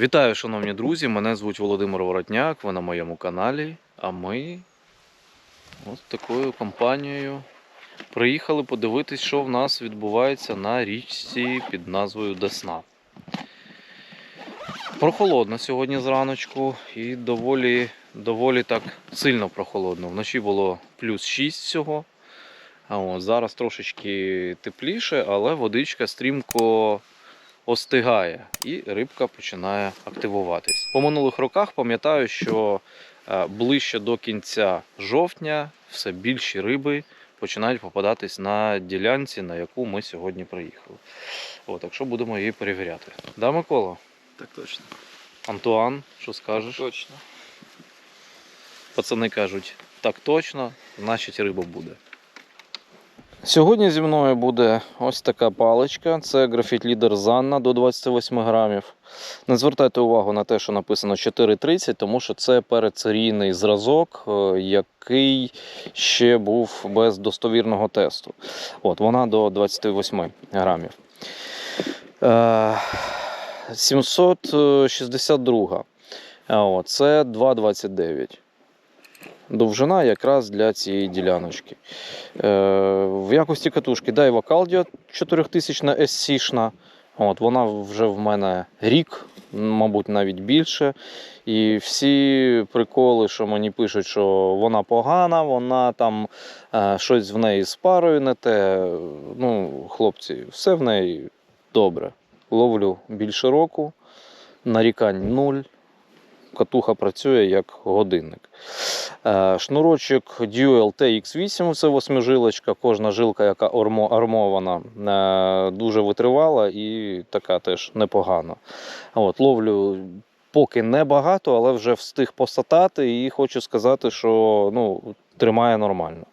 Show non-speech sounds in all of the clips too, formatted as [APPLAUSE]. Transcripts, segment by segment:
Вітаю, шановні друзі! Мене звуть Володимир Воротняк, ви на моєму каналі. А ми ось такою компанією приїхали подивитись, що в нас відбувається на річці під назвою Десна. Прохолодно сьогодні зраночку і доволі, доволі так сильно прохолодно. Вночі було плюс 6 всього. А от зараз трошечки тепліше, але водичка стрімко остигає і рибка починає активуватись. По минулих роках пам'ятаю, що е, ближче до кінця жовтня все більші риби починають попадатись на ділянці, на яку ми сьогодні приїхали. От, так що будемо її перевіряти. Да, Микола? Так точно. Антуан, що скажеш? Точно. Пацани кажуть, так точно, значить риба буде. Сьогодні зі мною буде ось така паличка. Це графіт лідер Занна до 28 грамів. Не звертайте увагу на те, що написано 4,30, тому що це передсерійний зразок, е, який ще був без достовірного тесту. От, вона до 28 грамів. Е, 762. Це 2,29. Довжина якраз для цієї діляночки. Е, в якості катушки Daiwa Caldio 4000 SC-шна. От, вона вже в мене рік, мабуть, навіть більше. І всі приколи, що мені пишуть, що вона погана, вона там е, щось в неї з парою не те. Ну, хлопці, все в неї добре. Ловлю більше року, нарікань нуль. Катуха працює як годинник. Е, Шнурочок Dual TX8 це восьмижилочка, кожна жилка, яка армована, е, дуже витривала і така теж непогана. От, ловлю поки небагато, але вже встиг посатати і хочу сказати, що ну, тримає нормально.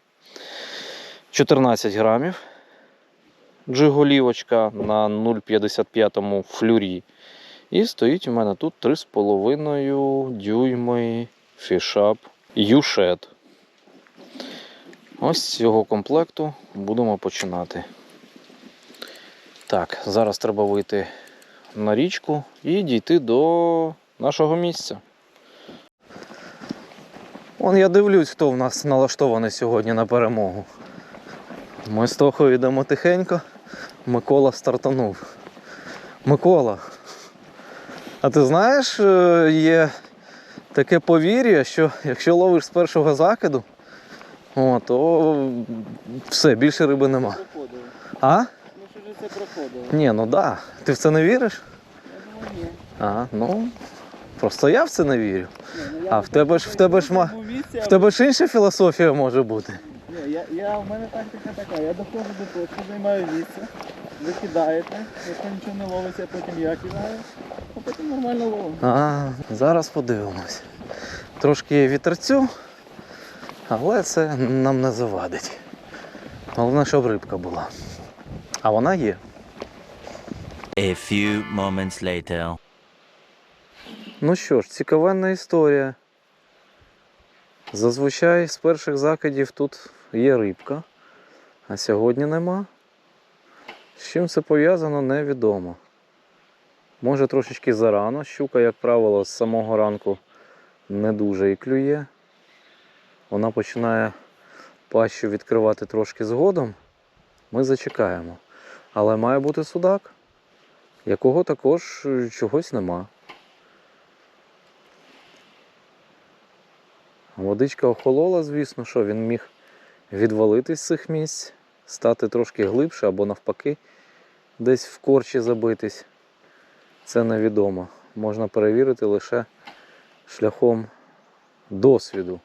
14 грамів. Джиголівочка на 0,55 флюрі. І стоїть у мене тут 3,5 дюйми фішап Юшет. Ось з цього комплекту будемо починати. Так, зараз треба вийти на річку і дійти до нашого місця. Вон я дивлюсь, хто в нас налаштований сьогодні на перемогу. Ми з Тохою йдемо тихенько. Микола стартанув. Микола, а ти знаєш, е, є таке повір'я, що якщо ловиш з першого закиду, о, то все, більше риби нема. А? Ми ж вже це проходили. Ні, ну да. Ти в це не віриш? Я думаю, ні. А, ну. Просто я в це не вірю. Ні, ну, А в тебе ж в тебе ж ма. в тебе ж інша філософія може бути. Ні, я, я, в мене тактика така, я доходжу до точки, займаю місце, ви кидаєте, якщо нічого не ловиться, потім я кидаю, а потім нормально ловимо. А, зараз подивимось. Трошки є вітерцю, але це нам не завадить. Головне, щоб рибка була. А вона є. A few moments later. Ну що ж, цікавенна історія. Зазвичай з перших закидів тут є рибка, а сьогодні нема. З чим це пов'язано, невідомо. Може трошечки зарано. Щука, як правило, з самого ранку не дуже і клює. Вона починає пащу відкривати трошки згодом. Ми зачекаємо. Але має бути судак, якого також е, чогось нема. Водичка охолола, звісно, що він міг відвалитись з цих місць, стати трошки глибше або навпаки, десь в корчі забитись. Це невідомо. Можна перевірити лише шляхом досвіду.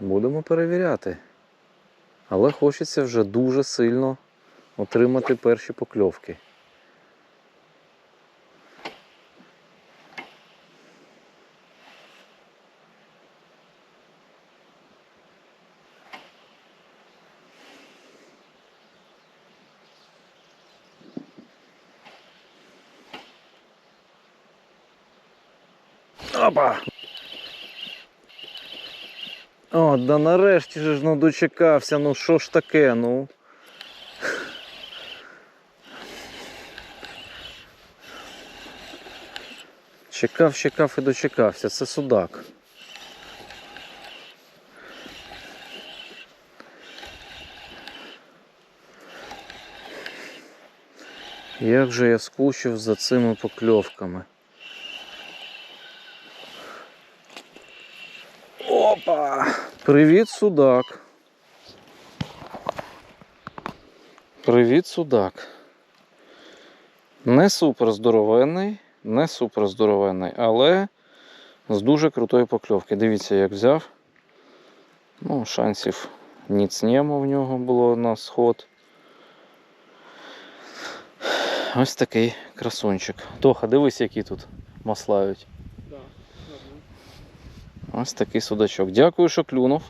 Будемо перевіряти. Але хочеться вже дуже сильно отримати перші покльовки. Опа! О, да нарешті ж ну дочекався, ну що ж таке, ну. Чекав, чекав і дочекався. Це судак. Як же я скучив за цими покльовками. Привіт, судак. Привіт, судак. Не супер здоровенний, не супер здоровенний, але з дуже крутої покльовки. Дивіться, як взяв. Ну, шансів ніцнємо в нього було на сход. Ось такий красунчик. Тоха, дивись, які тут маслають. Ось такий судачок. Дякую, що клюнув.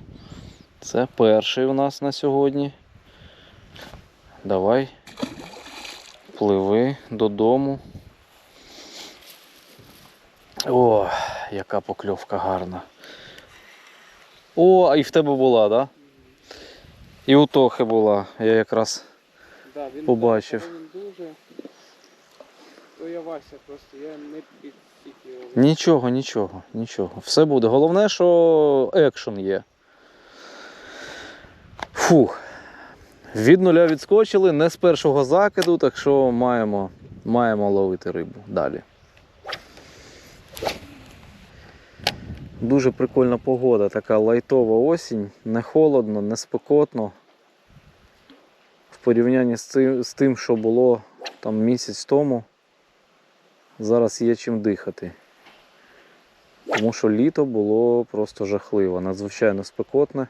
Це перший у нас на сьогодні. Давай. Пливи додому. О, яка покльовка гарна. О, а і в тебе була, так? Да? І у Тохи була. Я якраз Да, він Побачив. Він дуже. То я Вася просто, я не підсік Нічого, нічого, нічого. Все буде. Головне, що екшен є. Фух. Від нуля відскочили, не з першого закиду, так що маємо, маємо ловити рибу далі. Дуже прикольна погода, така лайтова осінь, не холодно, не спекотно. В порівнянні з тим, що було там місяць тому, зараз є чим дихати. Тому що літо було просто жахливо, надзвичайно спекотне.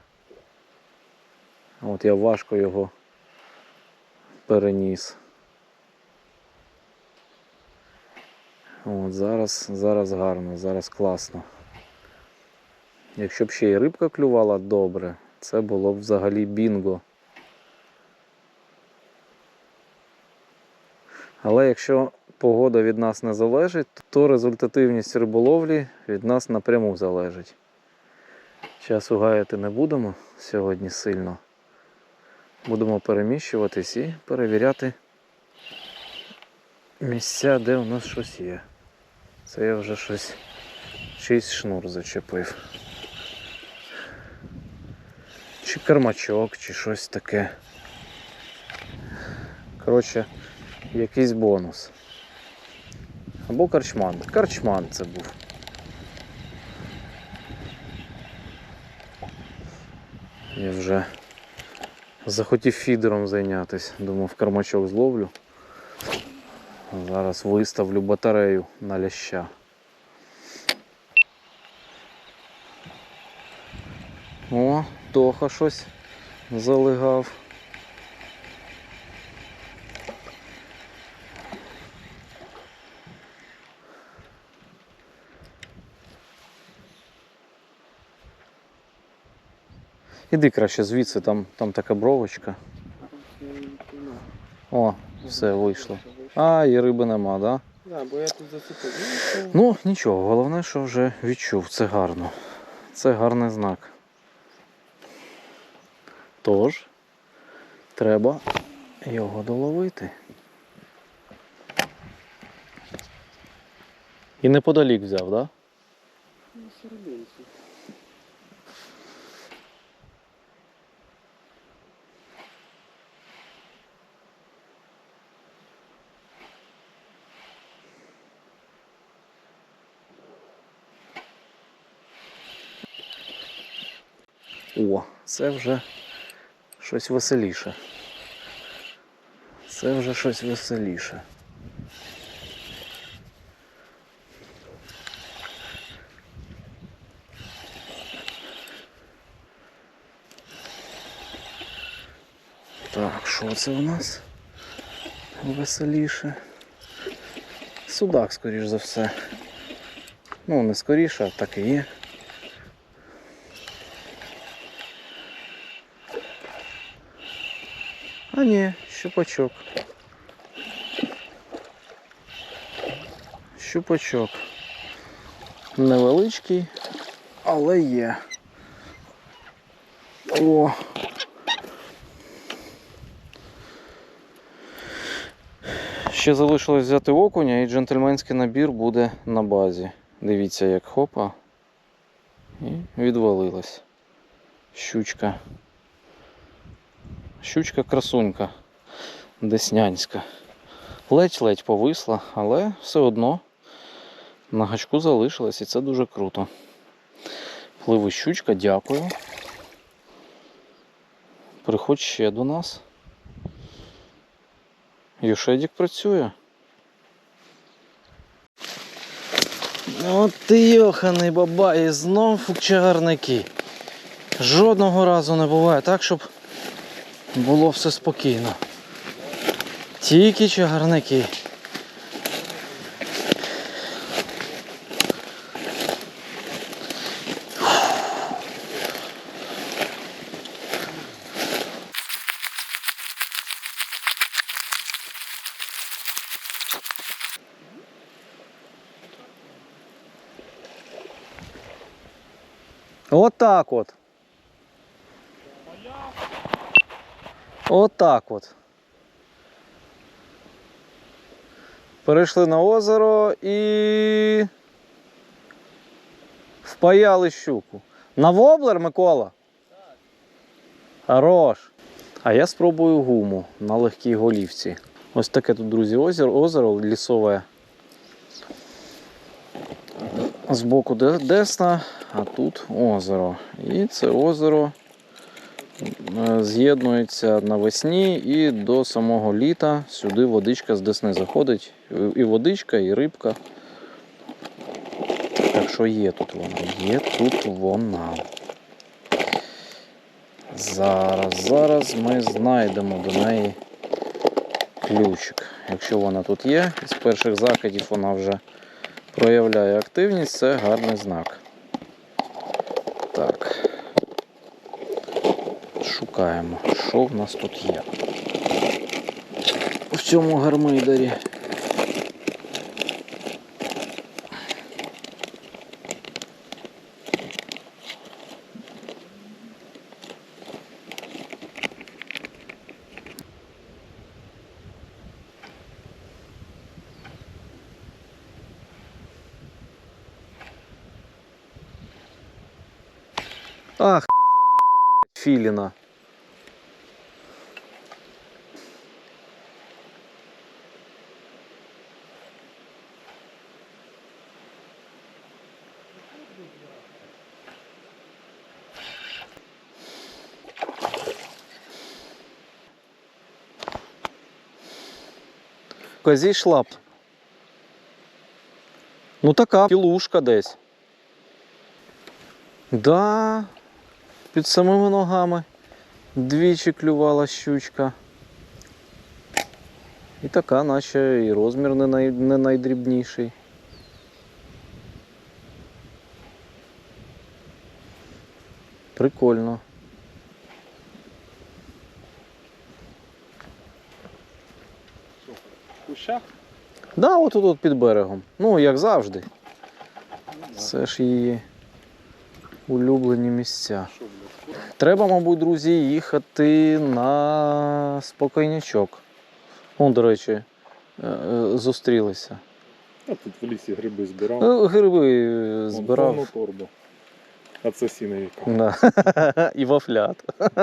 От я важко його переніс. От зараз, зараз гарно, зараз класно. Якщо б ще й рибка клювала добре, це було б взагалі бінго. Але якщо погода від нас не залежить, то результативність риболовлі від нас напряму залежить. Часу гаяти не будемо сьогодні сильно. Будемо переміщуватись і перевіряти місця, де у нас щось є. Це я вже щось чийсь шнур зачепив. Чи кармачок, чи щось таке. Коротше, якийсь бонус. Або карчман. Карчман це був. Я вже захотів фідером зайнятися. Думав, кармачок зловлю. Зараз виставлю батарею на ляща. О, Тоха щось залигав. Іди краще звідси, там, там така бровочка. О, все вийшло. А, і риби нема, да? Да, бо я тут зацепив. Ну. Ну, нічого, головне, що вже відчув. Це гарно. Це гарний знак. Тож, треба його доловити. І неподалік взяв, так? Да? О, це вже щось веселіше. Це вже щось веселіше. Так, що це у нас? Веселіше. Судак, скоріш за все. Ну, не скоріше, а так і є. А ні, щупачок. Щупачок. Невеличкий, але є. О. Ще залишилось взяти окуня і джентльменський набір буде на базі. Дивіться, як хопа. І відвалилась. Щучка. Щучка красунька. Деснянська. Ледь-ледь повисла, але все одно на гачку залишилась і це дуже круто. Пливе щучка, дякую. Приходь ще до нас. Юшедік працює. От ти йоханий бабай, знов чагарники. Жодного разу не буває так, щоб було все спокійно. Тільки чагарники. От так от. От так. Перейшли на озеро і впаяли щуку. На воблер, Микола? Хорош. А я спробую гуму на легкій голівці. Ось таке тут, друзі, озеро, озеро лісове. Збоку де- Десна, а тут озеро. І це озеро з'єднується навесні і до самого літа сюди водичка з Десни заходить. І водичка, і рибка. Так що є тут вона, є тут вона. Зараз, зараз ми знайдемо до неї ключик. Якщо вона тут є, з перших закидів вона вже проявляє активність, це гарний знак. Так. Шукаємо, що в нас тут є. В цьому гармидері. Ах ти залупа, блядь, філіна. Козій шлап. Ну така пілушка десь. Да, під самими ногами двічі клювала щучка. І така, наче і розмір не, най, не найдрібніший. Прикольно. В кущах? Да, от тут от під берегом. Ну, як завжди. Це ж її улюблені місця. Треба, мабуть, друзі, їхати на спокійнячок. О, до речі, е, е, зустрілися. А тут в лісі гриби збирав. Е, Гриби збирав. повну торбу. А це сіновіка. Да. [LAUGHS] І вафлят. [LAUGHS]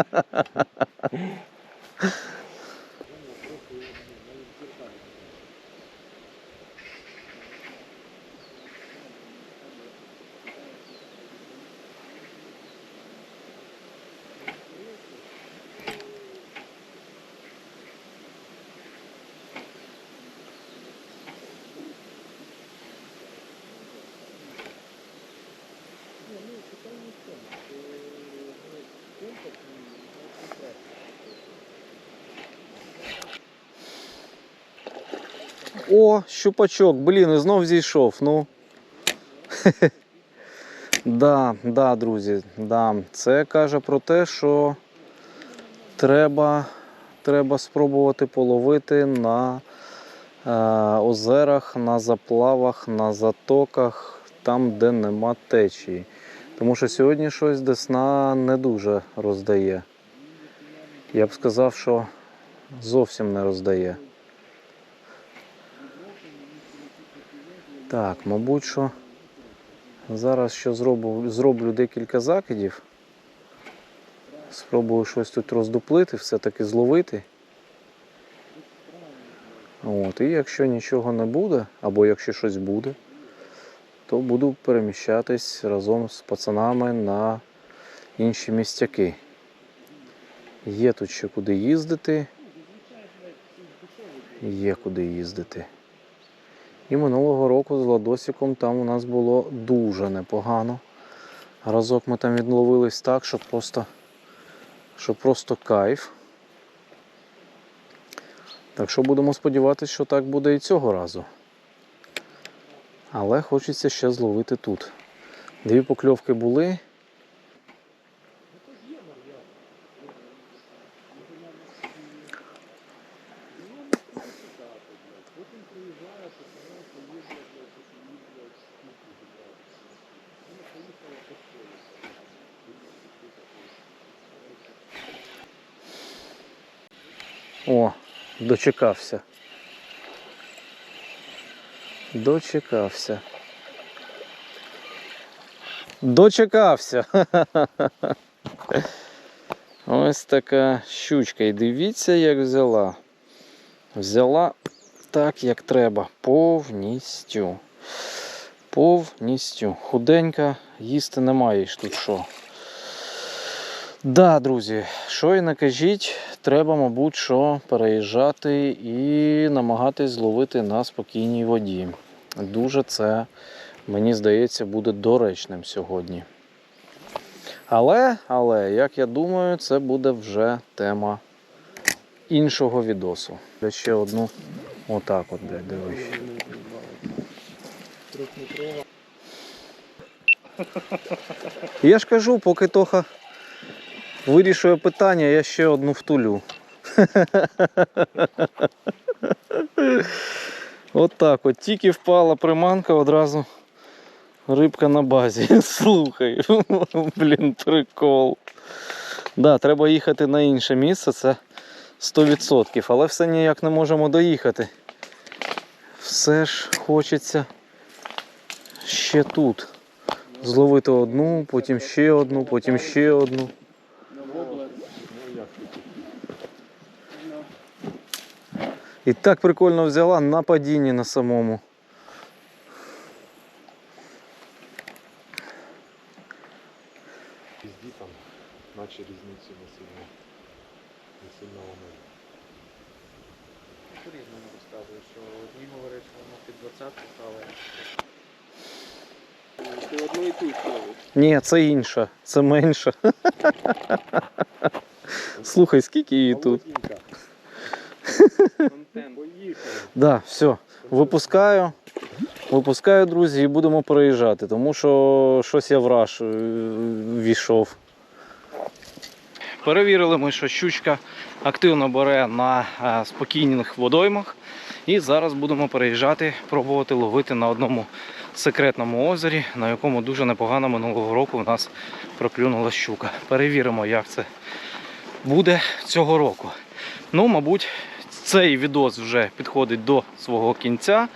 О, щупачок, блін, і знов зійшов. Ну. [LAUGHS] да, да, друзі, да. Це каже про те, що треба, треба спробувати половити на е, озерах, на заплавах, на затоках, там, де нема течії. Тому що сьогодні щось десна не дуже роздає. Я б сказав, що зовсім не роздає. Так, мабуть, що зараз ще зроблю, зроблю декілька закидів. Спробую щось тут роздуплити, все-таки зловити. От, і якщо нічого не буде, або якщо щось буде, то буду переміщатись разом з пацанами на інші містяки. Є тут ще куди їздити. Є куди їздити. І минулого року з Ладосиком там у нас було дуже непогано. Разок ми там відловились так, що просто, що просто кайф. Так що будемо сподіватися, що так буде і цього разу. Але хочеться ще зловити тут. Дві покльовки були. О, дочекався. Дочекався. Дочекався. [LAUGHS] Ось така щучка. І дивіться, як взяла. Взяла так, як треба. Повністю. Повністю. Худенька, їсти немає тут що. Да, друзі, що і не кажіть, треба, мабуть, що переїжджати і намагатись зловити на спокійній воді. Дуже це, мені здається, буде доречним сьогодні. Але, але, як я думаю, це буде вже тема іншого відосу. Ще одну. Отак от, блядь, дивись. Я ж кажу, поки Тоха вирішує питання, я ще одну втулю. [LAUGHS] От так от. Тільки впала приманка, одразу рибка на базі. [LAUGHS] Слухай. [LAUGHS] Блін, прикол. Да, треба їхати на інше місце, це 100%, але все ніяк не можемо доїхати. Все ж хочеться ще тут. Зловити одну, потім ще одну, потім ще одну. І так прикольно взяла на падінні на самому. Пізді там, наче різниці не сильно. Не сильно воно. По-різному розказує, що одні говорять, що воно під 20 стало. Ти одну і ту словиш. Ні, це інша, це менша. [LAUGHS] Слухай, скільки її тут? Молоденька. [LAUGHS] Контент. Да, все, випускаю. Випускаю, друзі, і будемо переїжджати, тому що щось я враж е, війшов. Перевірили ми, що щучка активно бере на е, спокійних водоймах. І зараз будемо переїжджати, пробувати ловити на одному секретному озері, на якому дуже непогано минулого року у нас проклюнула щука. Перевіримо, як це буде цього року. Ну, мабуть, цей відос вже підходить до свого кінця.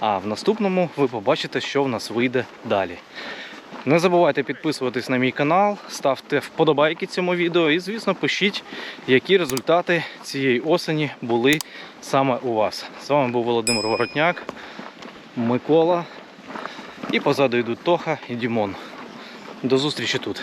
А в наступному ви побачите, що в нас вийде далі. Не забувайте підписуватись на мій канал, ставте вподобайки цьому відео і, звісно, пишіть, які результати цієї осені були саме у вас. З вами був Володимир Воротняк, Микола. І позаду йдуть Тоха і Дімон. До зустрічі тут.